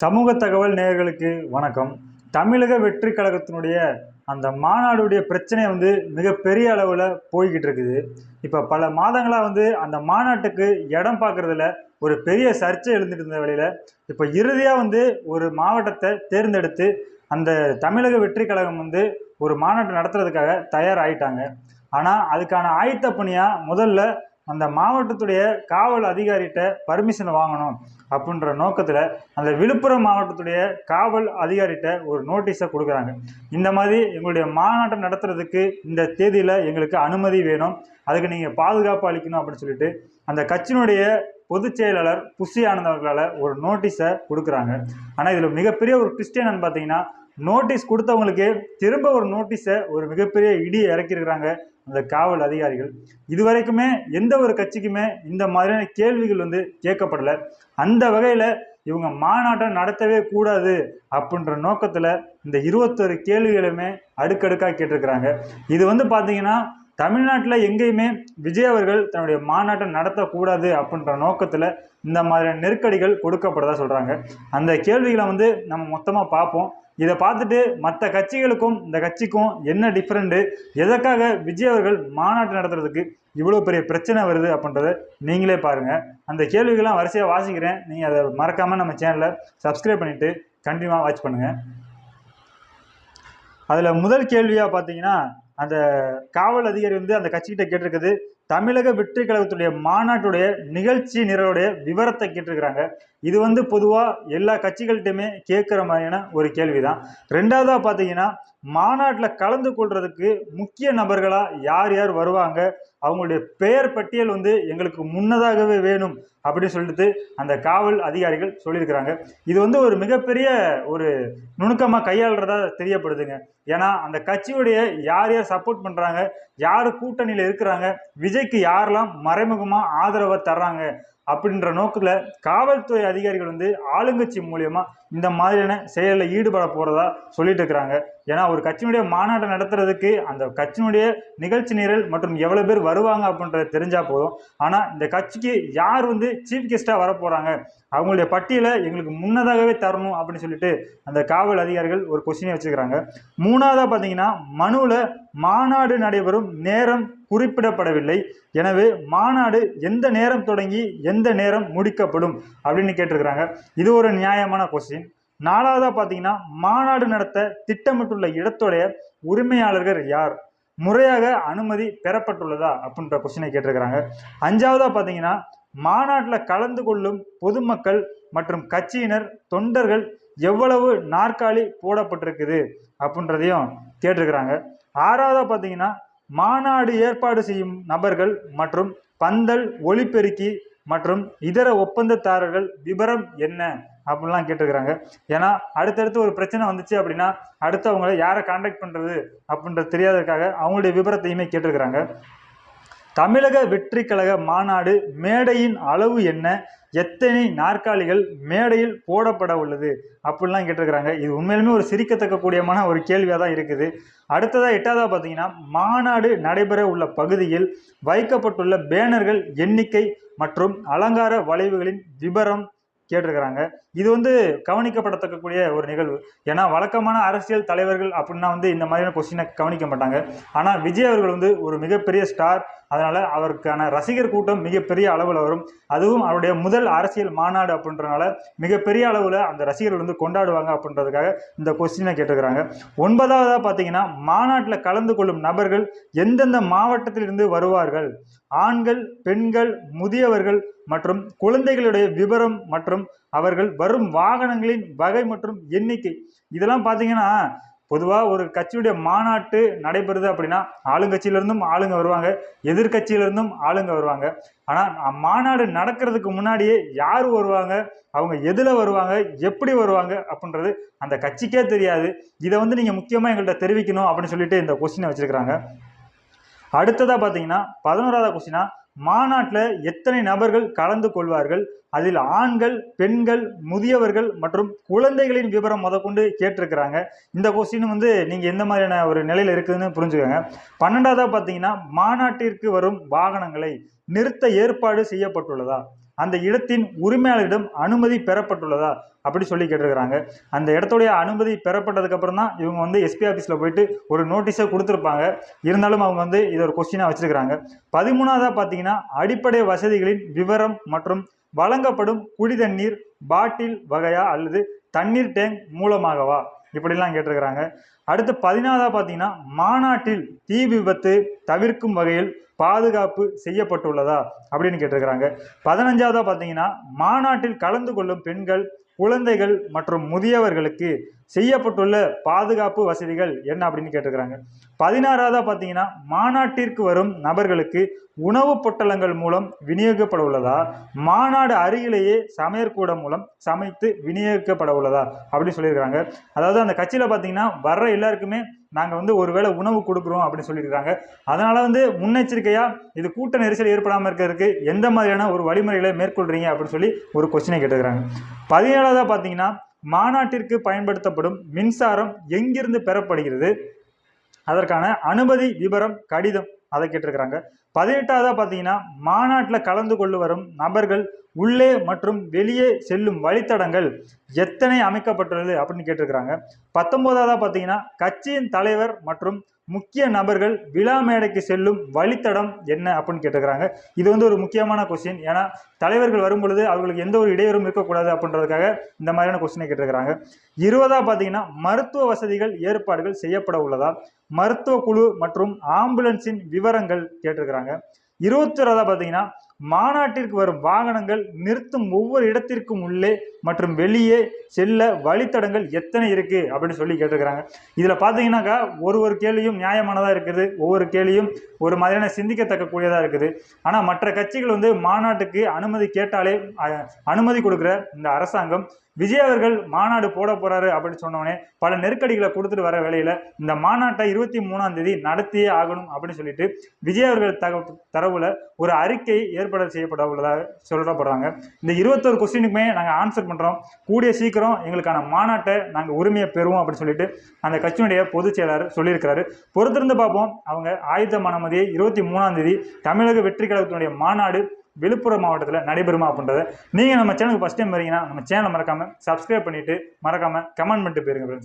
சமூக தகவல் நேயர்களுக்கு வணக்கம். தமிழக வெற்றி கழகத்தினுடைய அந்த மாநாடுடைய பிரச்சனை வந்து மிகப்பெரிய அளவில் போய்கிட்டு இருக்குது. இப்போ பல மாதங்களாக வந்து அந்த மாநாட்டுக்கு இடம் பார்க்குறதுல ஒரு பெரிய சர்ச்சை எழுந்துட்டு இருந்த வழியில் இப்போ இறுதியாக வந்து ஒரு மாவட்டத்தை தேர்ந்தெடுத்து அந்த தமிழக வெற்றி கழகம் வந்து ஒரு மாநாட்டை நடத்துறதுக்காக தயாராகிட்டாங்க ஆனால் அதுக்கான ஆயத்த பணியாக முதல்ல அந்த மாவட்டத்துடைய காவல் அதிகாரிகிட்ட பர்மிஷன் வாங்கணும் அப்படின்ற நோக்கத்தில் அந்த விழுப்புரம் மாவட்டத்துடைய காவல் அதிகாரிகிட்ட ஒரு நோட்டீஸை கொடுக்குறாங்க. இந்த மாதிரி எங்களுடைய மாநாட்டம் நடத்துறதுக்கு இந்த தேதியில் எங்களுக்கு அனுமதி வேணும். அதுக்கு நீங்கள் பாதுகாப்பு அளிக்கணும் அப்படின்னு சொல்லிட்டு அந்த கட்சியினுடைய பொதுச் செயலாளர் புஷி ஆனந்த் அவர்களால் ஒரு நோட்டீஸை கொடுக்குறாங்க. ஆனால் இதில் மிகப்பெரிய ஒரு ட்விஸ்ட் என்னன்னு பார்த்தீங்கன்னா நோட்டீஸ் கொடுத்தவங்களுக்கு திரும்ப ஒரு நோட்டீஸை ஒரு மிகப்பெரிய இடி இறக்கியிருக்கிறாங்க அந்த காவல் அதிகாரிகள். இதுவரைக்குமே எந்த ஒரு கட்சிக்குமே இந்த மாதிரியான கேள்விகள் வந்து கேட்கப்படலை. அந்த வகையில் இவங்க மாநாட்டம் நடத்தவே கூடாது அப்படின்ற நோக்கத்தில் இந்த இருபத்தொரு கேள்விகளுமே அடுக்கடுக்காக கேட்டிருக்கிறாங்க. இது வந்து பார்த்தீங்கன்னா தமிழ்நாட்டில் எங்கேயுமே விஜய் அவர்கள் தன்னுடைய மாநாட்டை நடத்தக்கூடாது அப்படின்ற நோக்கத்தில் இந்த மாதிரியான நெருக்கடிகள் கொடுக்கப்படுறதா சொல்கிறாங்க அந்த கேள்விகளை வந்து நம்ம மொத்தமாக பார்ப்போம். இதை பார்த்துட்டு மற்ற கட்சிகளுக்கும் இந்த கட்சிக்கும் என்ன டிஃப்ரெண்ட்டு எதற்காக விஜய் அவர்கள் மாநாட்டு நடத்துறதுக்கு இவ்வளோ பெரிய பிரச்சனை வருது அப்படின்றத நீங்களே பாருங்கள் அந்த கேள்விகள்லாம் வரிசையாக வாசிக்கிறேன். நீங்கள் அதை மறக்காமல் நம்ம சேனலை சப்ஸ்கிரைப் பண்ணிவிட்டு கண்டினியூவாக வாட்ச் பண்ணுங்கள் அதில் முதல் கேள்வியாக பார்த்தீங்கன்னா அந்த காவல் அதிகாரி வந்து அந்த கட்சிக்கிட்ட கேட்டிருக்குது தமிழக வெற்றி கழகத்துடைய மாநாட்டுடைய நிகழ்ச்சி நிரலுடைய விவரத்தை கேட்டிருக்கிறாங்க. இது வந்து பொதுவாக எல்லா கட்சிகள்கிட்டையுமே கேட்குற மாதிரியான ஒரு கேள்வி தான் ரெண்டாவதாக பார்த்தீங்கன்னா மாநாட்டில் கலந்து கொள்றதுக்கு முக்கிய நபர்களாக யார் யார் வருவாங்க? அவங்களுடைய பெயர் பட்டியல் வந்து எங்களுக்கு முன்னதாகவே வேணும் அப்படின்னு சொல்லிட்டு அந்த காவல் அதிகாரிகள் சொல்லியிருக்கிறாங்க. இது வந்து ஒரு மிகப்பெரிய ஒரு நுணுக்கமாக கையாளுறதா தெரியப்படுதுங்க. ஏன்னா அந்த கட்சியுடைய யார் யார் சப்போர்ட் பண்ணுறாங்க யார் கூட்டணியில் இருக்கிறாங்க? விஜய்க்கு யாரெல்லாம் மறைமுகமாக ஆதரவை தர்றாங்க? அப்படின்ற நோக்கில் காவல்துறை அதிகாரிகள் வந்து ஆளுங்கட்சி மூலியமா இந்த மாதிரியான செயலில் ஈடுபட போகிறதா சொல்லிட்டு இருக்கிறாங்க. ஏன்னா ஒரு கட்சியினுடைய மாநாட்டை நடத்துறதுக்கு அந்த கட்சியினுடைய நிகழ்ச்சி நிரல் மற்றும் எவ்வளோ பேர் வருவாங்க அப்படின்றத தெரிஞ்சால் போதும். ஆனால் இந்த கட்சிக்கு யார் வந்து சீஃப் கெஸ்ட்டாக வர போகிறாங்க அவங்களுடைய பட்டியலை எங்களுக்கு முன்னதாகவே தரணும் அப்படின்னு சொல்லிட்டு அந்த காவல் அதிகாரிகள் ஒரு கொஸ்டினை வச்சுக்கிறாங்க மூணாவதாக பார்த்தீங்கன்னா மனுவில் மாநாடு நடைபெறும் நேரம் குறிப்பிடப்படவில்லை. எனவே மாநாடு எந்த நேரம் தொடங்கி எந்த நேரம் முடிக்கப்படும் அப்படின்னு கேட்டிருக்கிறாங்க. இது ஒரு நியாயமான கொஸ்டின் நாலாவதாக பார்த்தீங்கன்னா மாநாடு நடத்த திட்டமிட்டுள்ள இடத்துடைய உரிமையாளர்கள் யார்? முறையாக அனுமதி பெறப்பட்டுள்ளதா? அப்படின்ற கொஸ்டினை கேட்டிருக்கிறாங்க. அஞ்சாவதாக பார்த்தீங்கன்னா மாநாட்டில் கலந்து கொள்ளும் பொதுமக்கள் மற்றும் கட்சியினர் தொண்டர்கள் எவ்வளவு நாற்காலி போடப்பட்டிருக்குது? அப்படின்றதையும் கேட்டிருக்கிறாங்க. ஆறாவதாக பார்த்தீங்கன்னா மாநாடு ஏற்பாடு செய்யும் நபர்கள் மற்றும் பந்தல் ஒளிப்பெருக்கி மற்றும் இதர ஒப்பந்ததாரர்கள் விபரம் என்ன அப்படிலாம் கேட்டிருக்கிறாங்க. ஏன்னா அடுத்தடுத்து ஒரு பிரச்சனை வந்துச்சு அப்படின்னா அடுத்து அவங்கள யாரை காண்டாக்ட் பண்ணுறது அப்படின்றது தெரியாததுக்காக அவங்களுடைய விபரத்தையுமே கேட்டிருக்கிறாங்க. தமிழக வெற்றி கழக மாநாடு மேடையின் அளவு என்ன? எத்தனை நாற்காலிகள் மேடையில் போடப்பட உள்ளது அப்படிலாம் கேட்டிருக்கிறாங்க. இது உண்மையிலுமே ஒரு சிரிக்கத்தக்க கூடியமான ஒரு கேள்வியாக தான் இருக்குது. அடுத்ததாக எட்டாவதாக பார்த்தீங்கன்னா மாநாடு நடைபெற உள்ள பகுதியில் வைக்கப்பட்டுள்ள பேனர்கள் எண்ணிக்கை மற்றும் அலங்கார வளைவுகளின் விபரம் கேட்டிருக்கிறாங்க. இது வந்து கவனிக்கப்படத்தக்கக்கூடிய ஒரு நிகழ்வு. ஏன்னா வழக்கமான அரசியல் தலைவர்கள் அப்படின்னா வந்து இந்த மாதிரியான கொஸ்டினை கவனிக்க மாட்டாங்க. ஆனால் விஜய் அவர்கள் வந்து ஒரு மிகப்பெரிய ஸ்டார் அதனால் அவருக்கான ரசிகர் கூட்டம் மிகப்பெரிய அளவில் வரும். அதுவும் அவருடைய முதல் அரசியல் மாநாடு அப்படின்றனால மிகப்பெரிய அளவில் அந்த ரசிகர்கள் வந்து கொண்டாடுவாங்க அப்படின்றதுக்காக இந்த கொஸ்டினை கேட்டுக்கிறாங்க. ஒன்பதாவதாக பார்த்தீங்கன்னா மாநாட்டில் கலந்து கொள்ளும் நபர்கள் எந்தெந்த மாவட்டத்திலிருந்து வருவார்கள்? ஆண்கள் பெண்கள் முதியவர்கள் மற்றும் குழந்தைகளுடைய விவரம் மற்றும் அவர்கள் வரும் வாகனங்களின் வகை மற்றும் எண்ணிக்கை. இதெல்லாம் பார்த்தீங்கன்னா பொதுவாக ஒரு கட்சியுடைய மாநாட்டு நடைபெறுது அப்படின்னா ஆளுங்கட்சியிலேருந்தும் ஆளுங்க வருவாங்க எதிர்கட்சியிலேருந்தும் ஆளுங்க வருவாங்க. ஆனால் மாநாடு நடக்கிறதுக்கு முன்னாடியே யார் வருவாங்க அவங்க எதில் வருவாங்க எப்படி வருவாங்க அப்படின்றது அந்த கட்சிக்கே தெரியாது. இதை வந்து நீங்கள் முக்கியமாக எங்கள்கிட்ட தெரிவிக்கணும் அப்படின்னு சொல்லிட்டு இந்த கொஸ்டினை வச்சுருக்கிறாங்க. அடுத்ததாக பார்த்தீங்கன்னா பதினோராவது கொஸ்டினா மாநாட்டில் எத்தனை நபர்கள் கலந்து கொள்வார்கள்? அதில் ஆண்கள் பெண்கள் முதியவர்கள் மற்றும் குழந்தைகளின் விவரம் முதற்கொண்டு கேட்டிருக்கிறாங்க. இந்த கொஸ்டின் வந்து நீங்கள் எந்த மாதிரியான ஒரு நிலையில் இருக்குதுன்னு புரிஞ்சுக்கோங்க. பன்னெண்டாவதாக பார்த்தீங்கன்னா மாநாட்டிற்கு வரும் வாகனங்களை நிறுத்த ஏற்பாடு செய்யப்பட்டுள்ளதா? அந்த இடத்தின் உரிமையாளரிடம் அனுமதி பெறப்பட்டுள்ளதா? அப்படி சொல்லி கேட்டிருக்கிறாங்க. அந்த இடத்துடைய அனுமதி பெறப்பட்டதுக்கப்புறம் தான் இவங்க வந்து எஸ்பி ஆஃபீஸில் போயிட்டு ஒரு நோட்டீஸை கொடுத்துருப்பாங்க. இருந்தாலும் அவங்க வந்து இதை ஒரு கொஸ்டினாக வச்சுருக்கிறாங்க. பதிமூணாவதாக பார்த்தீங்கன்னா அடிப்படை வசதிகளின் விவரம் மற்றும் வழங்கப்படும் குடி தண்ணீர் பாட்டில் வகையா அல்லது தண்ணீர் டேங்க் மூலமாகவா? இப்படிலாம் கேட்டிருக்கிறாங்க. அடுத்து பதினாவதாக பார்த்தீங்கன்னா மாநாட்டில் தீ விபத்து தவிர்க்கும் வகையில் பாதுகாப்பு செய்யப்பட்டுள்ளதா? அப்படின்னு கேட்டிருக்கிறாங்க. பதினஞ்சாவதாக பார்த்தீங்கன்னா மாநாட்டில் கலந்து கொள்ளும் பெண்கள் குழந்தைகள் மற்றும் முதியவர்களுக்கு செய்யப்பட்டுள்ள பாதுகாப்பு வசதிகள் என்ன அப்படின்னு கேட்டிருக்கிறாங்க. பதினாறாவதாக பார்த்தீங்கன்னா மாநாட்டிற்கு வரும் நபர்களுக்கு உணவுப் பொட்டலங்கள் மூலம் விநியோகிக்கப்பட உள்ளதா? மாநாடு அருகிலேயே சமையற்கூடம் மூலம் சமைத்து விநியோகிக்கப்பட உள்ளதா? அப்படின்னு சொல்லியிருக்கிறாங்க. அதாவது அந்த கட்சியில் பார்த்தீங்கன்னா வர்ற எல்லாருக்குமே நாங்கள் வந்து ஒருவேளை உணவு கொடுக்குறோம் அப்படின்னு சொல்லியிருக்காங்க அதனால் வந்து முன்னெச்சரிக்கையாக இது கூட்ட நெரிசல் ஏற்படாமல் இருக்கிறதுக்கு எந்த மாதிரியான ஒரு வழிமுறைகளை மேற்கொள்கிறீங்க அப்படின்னு சொல்லி ஒரு கொஸ்டினை கேட்டுக்கிறாங்க பதினேழாவதாக பார்த்தீங்கன்னா மாநாட்டிற்கு பயன்படுத்தப்படும் மின்சாரம் எங்கிருந்து பெறப்படுகிறது? அதற்கான அனுமதி விவரம் கடிதம் அதை கேட்டிருக்கிறாங்க. பதினெட்டாவதாக பார்த்தீங்கன்னா மாநாட்டில் கலந்து கொண்டு வரும் நபர்கள் உள்ளே மற்றும் வெளியே செல்லும் வழித்தடங்கள் எத்தனை அமைக்கப்பட்டுள்ளது அப்படின்னு கேட்டிருக்கிறாங்க. பத்தொன்பதாவதாக பார்த்தீங்கன்னா கட்சியின் தலைவர் மற்றும் முக்கிய நபர்கள் விழா மேடைக்கு செல்லும் வழித்தடம் என்ன அப்படின்னு கேட்டிருக்கிறாங்க. இது வந்து ஒரு முக்கியமான கொஸ்டின் ஏன்னா தலைவர்கள் வரும் பொழுது அவர்களுக்கு எந்த ஒரு இடையூறும் இருக்கக்கூடாது அப்படின்றதுக்காக இந்த மாதிரியான கொஸ்டினை கேட்டிருக்கிறாங்க. இருபதாக பார்த்தீங்கன்னா மருத்துவ வசதிகள் ஏற்பாடுகள் செய்யப்பட உள்ளதா? மருத்துவ குழு மற்றும் ஆம்புலன்ஸின் விவரங்கள் கேட்டிருக்கிறாங்க. இருபத்தொராதா பார்த்தீங்கன்னா மாநாட்டிற்கு வரும் வாகனங்கள் நிறுத்தும் ஒவ்வொரு இடத்திற்கும் உள்ளே மற்றும் வெளியே செல்ல வழித்தடங்கள் எத்தனை இருக்கு அப்படின்னு சொல்லி கேட்டிருக்கிறாங்க. இதில் பார்த்தீங்கன்னாக்கா ஒரு ஒரு கேள்வியும் நியாயமானதாக இருக்குது ஒவ்வொரு கேள்வியும் ஒரு மாதிரியான சிந்திக்கத்தக்கக்கூடியதாக இருக்குது. ஆனால் மற்ற கட்சிகள் வந்து மாநாட்டுக்கு அனுமதி கேட்டாலே அனுமதி கொடுக்குற இந்த அரசாங்கம் விஜய் அவர்கள் மாநாடு போட போறாரு அப்படின்னு சொன்னோடனே பல நெருக்கடிகளை கொடுத்துட்டு வர வேலையில இந்த மாநாட்டை இருபத்தி மூணாம் தேதி நடத்தியே ஆகணும் அப்படின்னு சொல்லிட்டு விஜய் அவர்கள் தக தரவுல ஒரு அறிக்கை ஏற்பட செய்யப்பட உள்ளதாக சொல்லப்படுறாங்க. இந்த இருபத்தொரு கொஸ்டினுக்குமே நாங்கள் ஆன்சர் பண்றோம். கூடிய சீக்கிரம் எங்களுக்கான மாநாட்டை நாங்கள் உரிமையை பெறுவோம் அப்படின்னு சொல்லிட்டு அந்த கட்சியினுடைய பொதுச் செயலாளர் சொல்லியிருக்கிறாரு. பொறுத்திருந்து பார்ப்போம். அவங்க ஆயுத மனமதியை இருபத்தி மூணாம் தேதி தமிழக வெற்றி கழகத்தினுடைய மாநாடு விழுப்புரம் மாவட்டத்தில் நடைபெறுமா அப்படின்றத நீங்கள் நம்ம சேனலுக்கு ஃபஸ்ட் டைம் வரீங்கன்னா நம்ம சேனலை மறக்காமல் சப்ஸ்கிரைப் பண்ணிவிட்டு மறக்காமல் கமெண்ட் பண்ணிட்டு போயிருங்க.